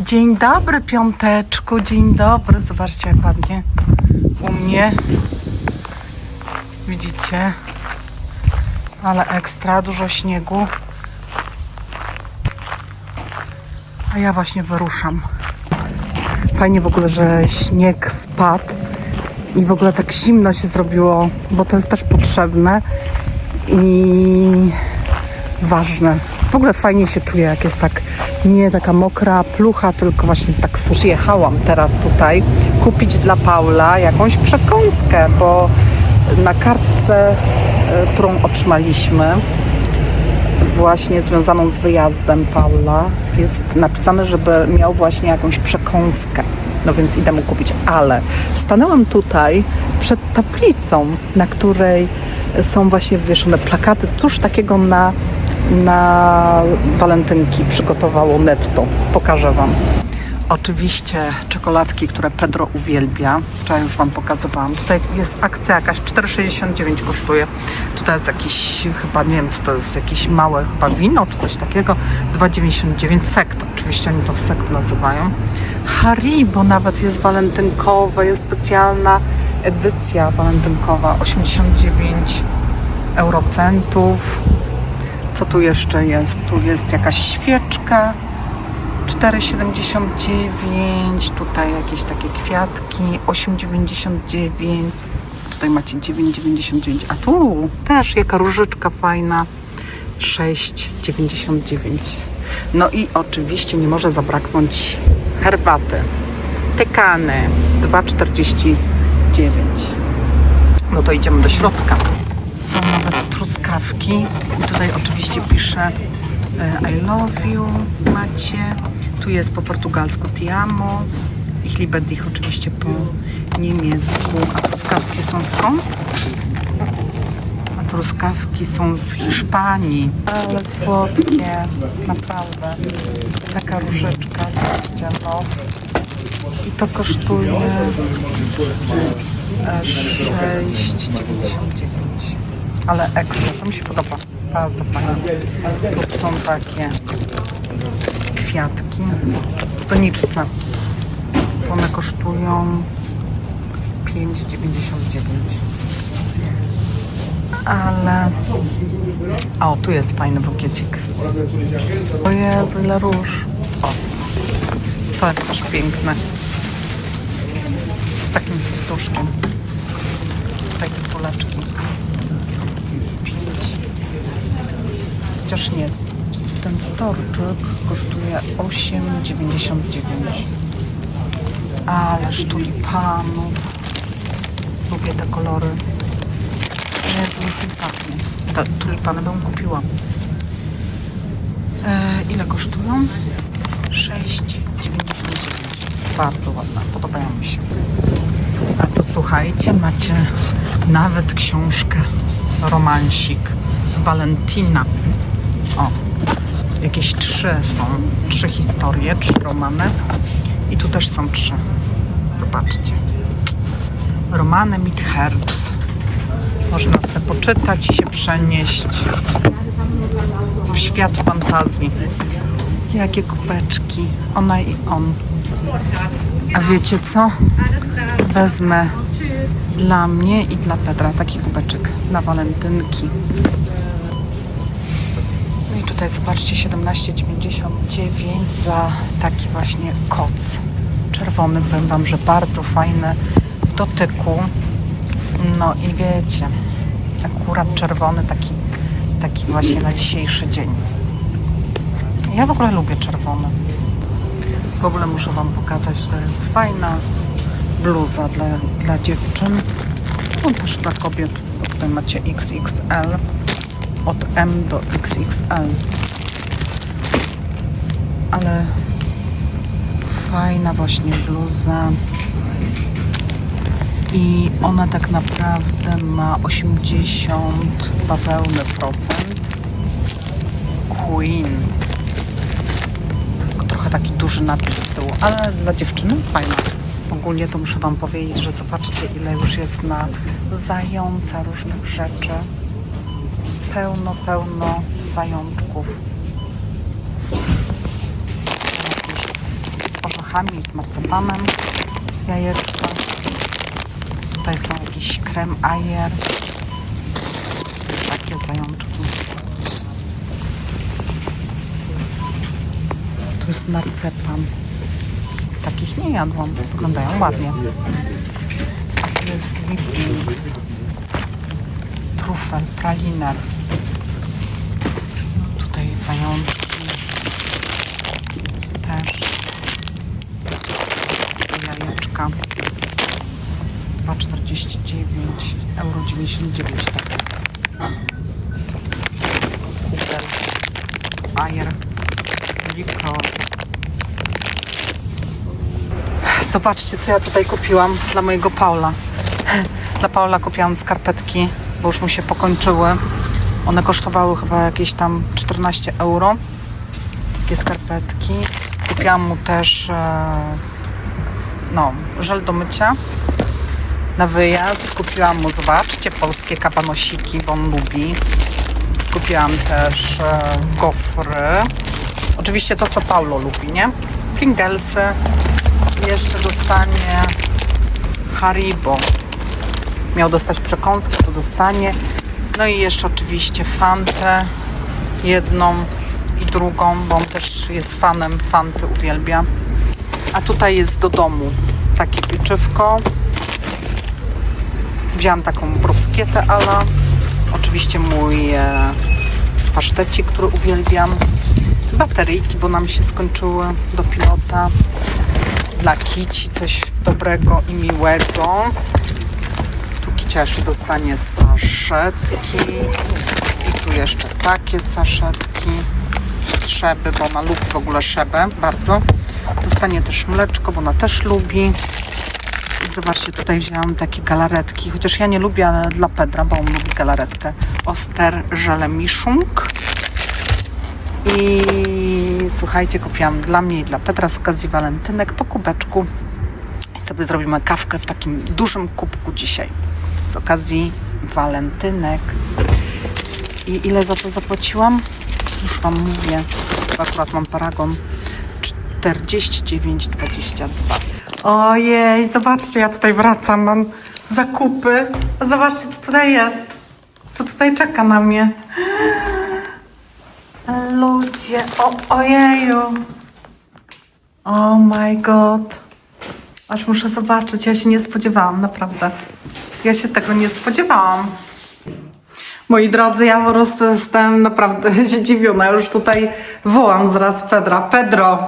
Dzień dobry, piąteczku, dzień dobry. Zobaczcie, jak ładnie u mnie. Widzicie? Ale ekstra, dużo śniegu. A ja właśnie wyruszam. Fajnie w ogóle, że śnieg spadł i w ogóle tak zimno się zrobiło, bo to jest też potrzebne i ważne. W ogóle fajnie się czuję, jak jest tak nie taka mokra plucha, tylko właśnie tak susz. Jechałam teraz tutaj kupić dla Paula jakąś przekąskę, bo na kartce, e, którą otrzymaliśmy, właśnie związaną z wyjazdem Paula, jest napisane, żeby miał właśnie jakąś przekąskę. No więc idę mu kupić, ale stanęłam tutaj przed tablicą, na której są właśnie wywieszone plakaty. Cóż takiego na, na walentynki przygotowało netto? Pokażę Wam. Oczywiście czekoladki, które Pedro uwielbia. Wczoraj już Wam pokazywałam. Tutaj jest akcja jakaś 4,69 kosztuje. Tutaj jest jakiś, chyba nie wiem to jest, jakieś małe chyba wino czy coś takiego. 2,99 sekt. Oczywiście oni to sekt nazywają. Haribo nawet jest walentynkowe, jest specjalna edycja walentynkowa. 89 eurocentów. Co tu jeszcze jest? Tu jest jakaś świeczka. 4,79, tutaj jakieś takie kwiatki, 8,99, tutaj macie 9,99, a tu też jaka różyczka fajna, 6,99. No i oczywiście nie może zabraknąć herbaty, tykany, 2,49. No to idziemy do środka. Są nawet truskawki i tutaj oczywiście pisze e, I love you macie. Tu jest po portugalsku ti amo. Ich liebe dich oczywiście po niemiecku. A truskawki są skąd? A truskawki są z Hiszpanii. Ale słodkie, naprawdę. Taka różyczka, zobaczcie, no. I to kosztuje e, 6,99. Ale ekstra, to mi się podoba. Bardzo fajnie. Tu są takie kwiatki w doniczce. To one kosztują 5,99. Ale... O, tu jest fajny bukiecik. O Jezu, ile róż. O, to jest też piękne. Z takim serduszkiem. Te kuleczki. Chociaż nie. Ten storczyk kosztuje 8,99. Ależ tulipanów. Lubię te kolory. Jezu, już mi pachnie. Te tulipany bym kupiła. E, ile kosztują? 6,99. Bardzo ładne, podobają mi się. A to słuchajcie, macie nawet książkę romansik Valentina. Jakieś trzy są, trzy historie, trzy romany. I tu też są trzy. Zobaczcie. Romany mit Herz. Można sobie poczytać i się przenieść w świat fantazji. Jakie kubeczki. Ona i on. A wiecie co? Wezmę dla mnie i dla Petra taki kubeczek na walentynki. Tutaj zobaczcie 17,99 za taki właśnie koc. Czerwony, powiem Wam, że bardzo fajny w dotyku. No i wiecie, akurat czerwony taki, taki właśnie na dzisiejszy dzień. Ja w ogóle lubię czerwony. W ogóle muszę Wam pokazać, że to jest fajna bluza dla, dla dziewczyn. No też dla kobiet. Tutaj macie XXL. Od M do XXL. Ale fajna właśnie bluza. I ona tak naprawdę ma 80 bawełny procent. Queen trochę taki duży napis z tyłu, ale dla dziewczyny fajna. Ogólnie to muszę Wam powiedzieć, że zobaczcie ile już jest na zająca różnych rzeczy. Pełno, pełno zajączków. Jakieś orzechami, z marcepanem, jajeczka. Tutaj są jakiś krem ajer. Takie zajączki. Tu jest marcepan. Takich nie jadłam. Wyglądają ładnie. A tu jest Liebings. Trufel, praliner. Tutaj zajączki. Też. Jajeczka. 2,49 euro 99 tak. Kupel. Ajer. Likor. Zobaczcie, co ja tutaj kupiłam dla mojego Paula. Dla Paula kupiłam skarpetki, bo już mu się pokończyły. One kosztowały chyba jakieś tam 14 euro. Takie skarpetki. Kupiłam mu też e, no, żel do mycia na wyjazd. Kupiłam mu, zobaczcie, polskie kabanosiki, bo on lubi. Kupiłam też e, gofry. Oczywiście to, co Paulo lubi, nie? Pringlesy. Jeszcze dostanie Haribo. Miał dostać przekąskę, to dostanie. No i jeszcze oczywiście Fantę. Jedną i drugą, bo on też jest fanem Fanty, uwielbia. A tutaj jest do domu takie pieczywko. Wziąłam taką bruskietę ala. Oczywiście mój e, pasztecik, który uwielbiam. Bateryjki, bo nam się skończyły do pilota. Dla Kici coś dobrego i miłego. Jeszcze dostanie saszetki. I tu jeszcze takie saszetki. Z szeby, bo ona lubi w ogóle szebę bardzo. Dostanie też mleczko, bo ona też lubi. Zobaczcie, tutaj wzięłam takie galaretki, chociaż ja nie lubię, ale dla Pedra, bo on lubi galaretkę. Oster żele miszung. I słuchajcie, kupiłam dla mnie i dla Petra z okazji walentynek po kubeczku. I sobie zrobimy kawkę w takim dużym kubku dzisiaj. Z okazji walentynek. I ile za to zapłaciłam? Już Wam mówię. Akurat mam paragon 49,22. Ojej, zobaczcie, ja tutaj wracam, mam zakupy. Zobaczcie, co tutaj jest. Co tutaj czeka na mnie. Ludzie, o, ojeju. Oh my god. Aż muszę zobaczyć, ja się nie spodziewałam, naprawdę. Ja się tego nie spodziewałam. Moi drodzy, ja po prostu jestem naprawdę zdziwiona. Już tutaj wołam zaraz Pedra. Pedro!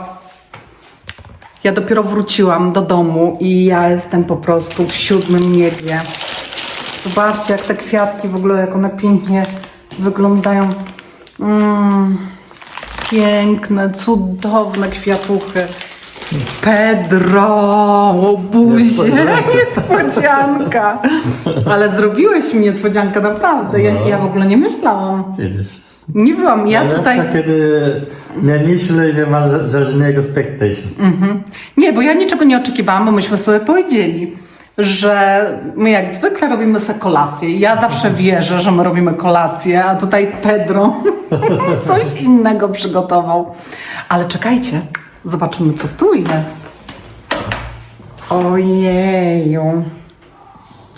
Ja dopiero wróciłam do domu i ja jestem po prostu w siódmym niebie. Zobaczcie, jak te kwiatki w ogóle, jak one pięknie wyglądają. Mm, piękne, cudowne kwiatuchy. Pedro, o buzie, niespodzianka. Ale zrobiłeś mi niespodziankę, naprawdę. Ja, ja w ogóle nie myślałam. Widzisz. Nie byłam, ja Najlepsze, tutaj... kiedy nie myślę nie ma ża- żadnego expectation. Nie, bo ja niczego nie oczekiwałam, bo myśmy sobie powiedzieli, że my jak zwykle robimy sobie kolację. Ja zawsze wierzę, że my robimy kolację, a tutaj Pedro coś innego przygotował. Ale czekajcie, zobaczymy co tu jest. Ojeju.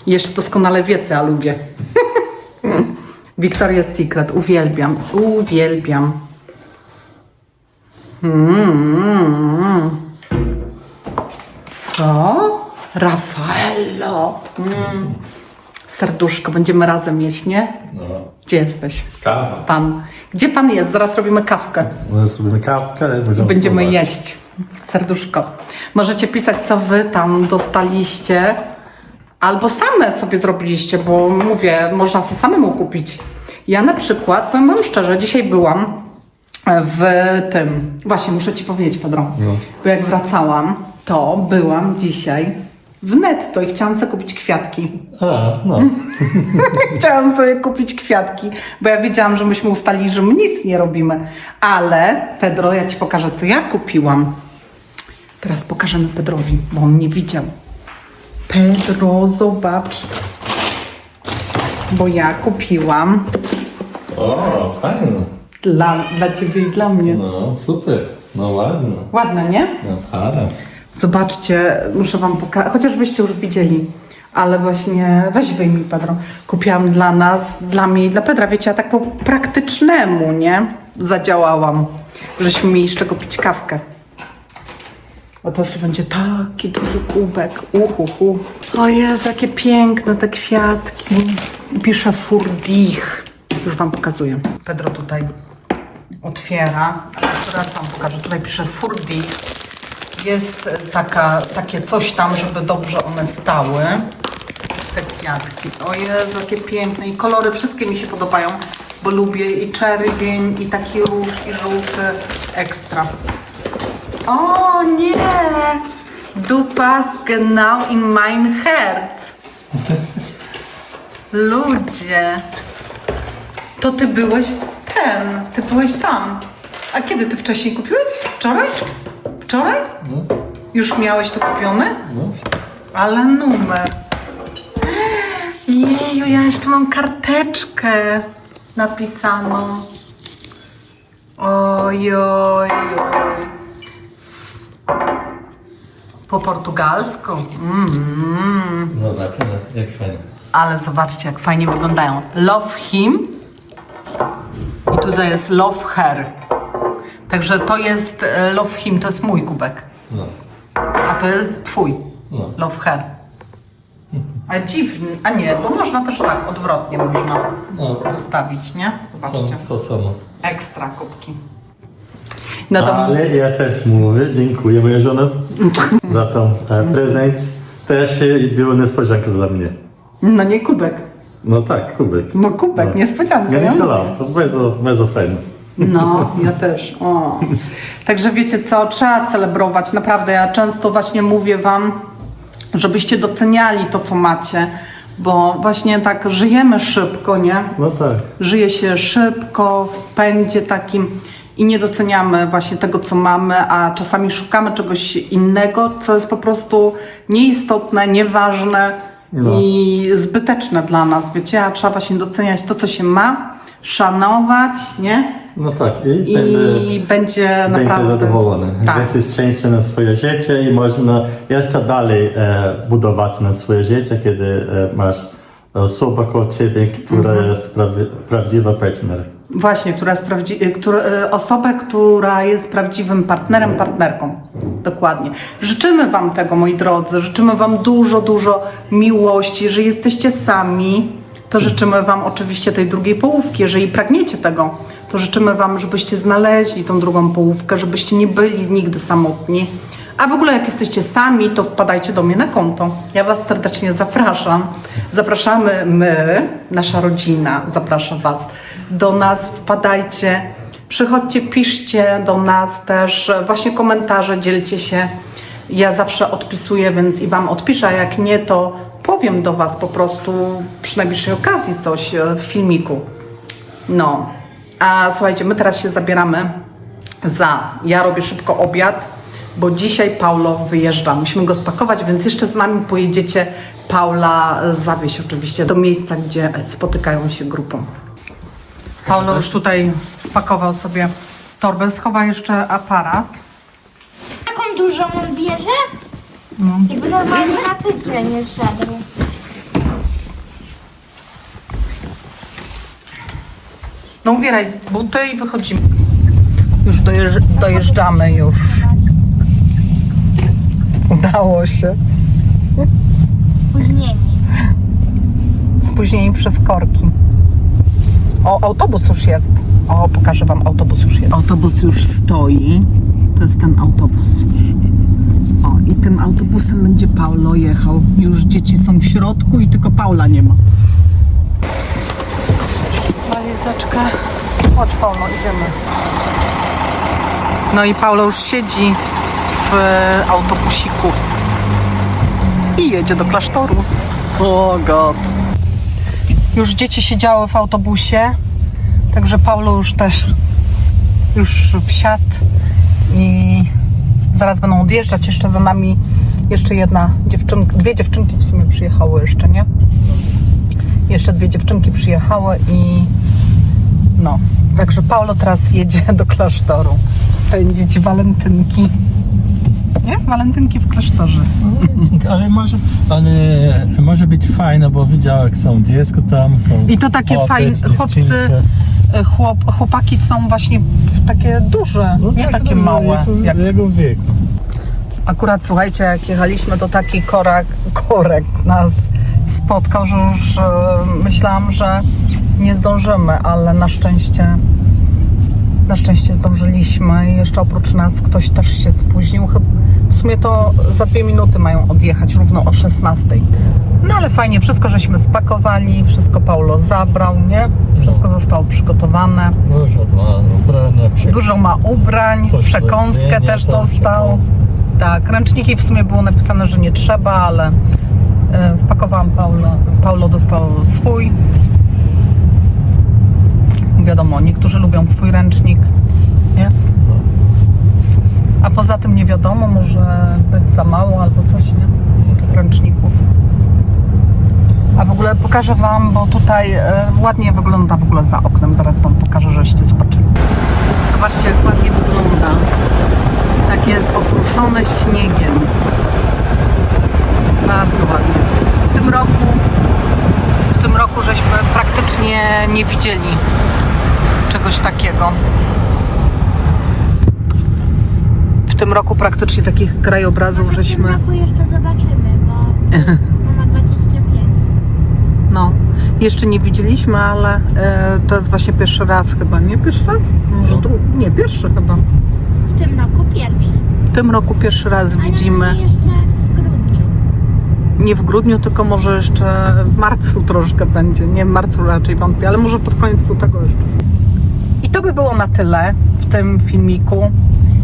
Jeszcze doskonale wie, co ja lubię. Victoria's Secret, uwielbiam, uwielbiam. Mm. Co? Raffaello. Mm. Serduszko, będziemy razem jeść, nie? No, Gdzie jesteś? kawa. Pan. Gdzie pan jest? Zaraz robimy kawkę. No, zrobimy kawkę i będziemy Będziemy próbować. jeść. Serduszko. Możecie pisać, co wy tam dostaliście. Albo same sobie zrobiliście, bo mówię, można sobie samemu kupić. Ja na przykład, powiem wam szczerze, dzisiaj byłam w tym. Właśnie, muszę ci powiedzieć, Pedro. No. Bo jak wracałam, to byłam dzisiaj w netto i chciałam sobie kupić kwiatki. A, no. Chciałam sobie kupić kwiatki, bo ja wiedziałam, że myśmy ustalili, że my nic nie robimy. Ale, Pedro, ja ci pokażę, co ja kupiłam. Teraz pokażemy Pedrowi, bo on nie widział. Pedro, zobacz. Bo ja kupiłam O, fajne. dla, dla ciebie i dla mnie. No, super. No ładne. Ładne, nie? No, parę. Zobaczcie, muszę wam pokazać, chociaż byście już widzieli, ale właśnie, weź wyjmij Pedro, kupiłam dla nas, dla mnie i dla Pedra, wiecie, ja tak po praktycznemu, nie, zadziałałam, żeśmy mieli z czego pić kawkę. O to jeszcze będzie taki duży kubek, uhuhu. O Jezu, jakie piękne te kwiatki. Pisze Furdich. Już wam pokazuję. Pedro tutaj otwiera. Jeszcze raz wam pokażę. Tutaj pisze Furdich. Jest taka, takie coś tam, żeby dobrze one stały. Te kwiatki. O Jezu, jakie piękne. I kolory wszystkie mi się podobają, bo lubię i czerwień, i taki róż, i żółty. Ekstra. O nie! Du passt genau in mein Herz. Ludzie. To ty byłeś ten, ty byłeś tam. A kiedy ty wcześniej kupiłeś? Wczoraj? Wczoraj? Już miałeś to kupione? No. Ale numer. Jeju, ja jeszcze mam karteczkę napisaną. Oj, oj, oj. Po portugalsku. Mm. Jak fajnie. Ale zobaczcie, jak fajnie wyglądają. Love him. I tutaj jest love her. Także to jest e, love him, to jest mój kubek. No. To jest twój. No. Love her. A dziwnie, a nie, bo można też tak, odwrotnie można No. postawić, nie? Zobaczcie. Są to samo. Ekstra kubki. No to Ale ja też mówię, dziękuję moja żona za ten e, prezent. Też e, było niespodzianka dla mnie. no nie kubek. No tak, kubek. No kubek, No. niespodzianka. Ja ja myślałem, to bardzo, bardzo fajne. No, ja też. O. Także wiecie co, trzeba celebrować. Naprawdę, ja często właśnie mówię wam, żebyście doceniali to, co macie, bo właśnie tak żyjemy szybko, nie? No tak. Żyje się szybko, w pędzie takim i nie doceniamy właśnie tego, co mamy, a czasami szukamy czegoś innego, co jest po prostu nieistotne, nieważne No. i zbyteczne dla nas, wiecie? A trzeba właśnie doceniać to, co się ma, szanować, nie? No tak. I, I będzie więcej naprawdę... zadowolony. Tak. Więcej szczęścia na swoje życie i można jeszcze dalej e, budować na swoje życie, kiedy e, masz osobę koło ciebie, która Mhm. jest prawi, prawdziwa partner. Właśnie, która jest prawdzi- która, e, osobę, która jest prawdziwym partnerem, partnerką. Dokładnie. Życzymy Wam tego, moi drodzy. Życzymy Wam dużo, dużo miłości. Jeżeli jesteście sami, to życzymy Wam oczywiście tej drugiej połówki. Jeżeli pragniecie tego, to życzymy Wam, żebyście znaleźli tą drugą połówkę, żebyście nie byli nigdy samotni. A w ogóle jak jesteście sami, to wpadajcie do mnie na konto. Ja Was serdecznie zapraszam. Zapraszamy my, nasza rodzina zaprasza Was do nas. Wpadajcie, przychodźcie, piszcie do nas też właśnie komentarze, dzielcie się. Ja zawsze odpisuję, więc i Wam odpiszę, a jak nie, to powiem do Was po prostu przy najbliższej okazji coś w filmiku. No, a słuchajcie, my teraz się zabieramy za. Ja robię szybko obiad, bo dzisiaj Paulo wyjeżdża. Musimy go spakować, więc jeszcze z nami pojedziecie Paula zawieźć oczywiście do miejsca, gdzie spotykają się grupą. Paulo już tutaj spakował sobie torbę, schowa jeszcze aparat. Taką dużą on bierze? Jakby normalnie na tydzień nie szedł. No ubieraj buty i wychodzimy. Już dojeżdż- dojeżdżamy już. Udało się. Później. Spóźnieni przez korki. O, autobus już jest. O, pokażę wam, autobus już jest. Autobus już stoi. To jest ten autobus. O, i tym autobusem będzie Paulo jechał. Już dzieci są w środku i tylko Paula nie ma. Walizeczkę. Chodź Paulo, idziemy. No i Paulo już siedzi w autobusiku i jedzie do klasztoru. O god. Już dzieci siedziały w autobusie, także Paulo już też już wsiadł i zaraz będą odjeżdżać. Jeszcze za nami jeszcze jedna dziewczynka, dwie dziewczynki w sumie przyjechały jeszcze, nie? Jeszcze dwie dziewczynki przyjechały i no, także Paulo teraz jedzie do klasztoru spędzić walentynki. Nie? Walentynki w klasztorze. Ale może, ale może być fajne, bo widział jak są dziecko tam, są I to takie fajne, chłopcy, dziewczynka. e, chłop, chłopaki są właśnie takie duże, No nie tak, takie no, małe. Jego, Jak... jego wieku. Akurat słuchajcie, jak jechaliśmy, to taki korak, korek nas spotkał, że już e, myślałam, że nie zdążymy, ale na szczęście na szczęście zdążyliśmy i jeszcze oprócz nas ktoś też się spóźnił. W sumie to za dwie minuty mają odjechać równo o 16. No ale fajnie, wszystko żeśmy spakowali, wszystko Paulo zabrał, nie? Wszystko zostało przygotowane. Dużo ma przy... Dużo ma ubrań, coś przekąskę też dostał. przekąskę. Tak, ręczniki w sumie było napisane, że nie trzeba, ale e, wpakowałam Paulo. Paulo dostał swój. Wiadomo, niektórzy lubią swój ręcznik, nie? A poza tym nie wiadomo, może być za mało albo coś, nie? Tych ręczników. A w ogóle pokażę Wam, bo tutaj e, ładnie wygląda w ogóle za oknem. Zaraz Wam pokażę, żeście zobaczyli. Zobaczcie, jak ładnie wygląda. Tak jest opruszone śniegiem. Bardzo ładnie. W tym roku, w tym roku żeśmy praktycznie nie widzieli czegoś takiego. W tym roku praktycznie takich krajobrazów Może w żeśmy. tym roku jeszcze zobaczymy, bo ma 25. No, jeszcze nie widzieliśmy, ale e, to jest właśnie pierwszy raz chyba. Nie pierwszy raz? Może No. drugi? Nie, pierwszy chyba. W tym roku pierwszy. W tym roku pierwszy raz Ale widzimy. nie jeszcze w grudniu. Nie w grudniu, tylko może jeszcze w marcu troszkę będzie. Nie, w marcu raczej wątpię, ale może pod koniec lutego jeszcze. To by było na tyle w tym filmiku.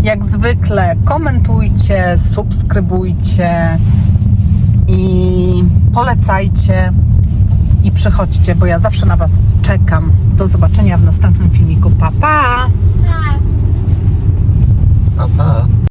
Jak zwykle komentujcie, subskrybujcie i polecajcie i przychodźcie, bo ja zawsze na Was czekam. Do zobaczenia w następnym filmiku. Pa, pa! Pa, pa.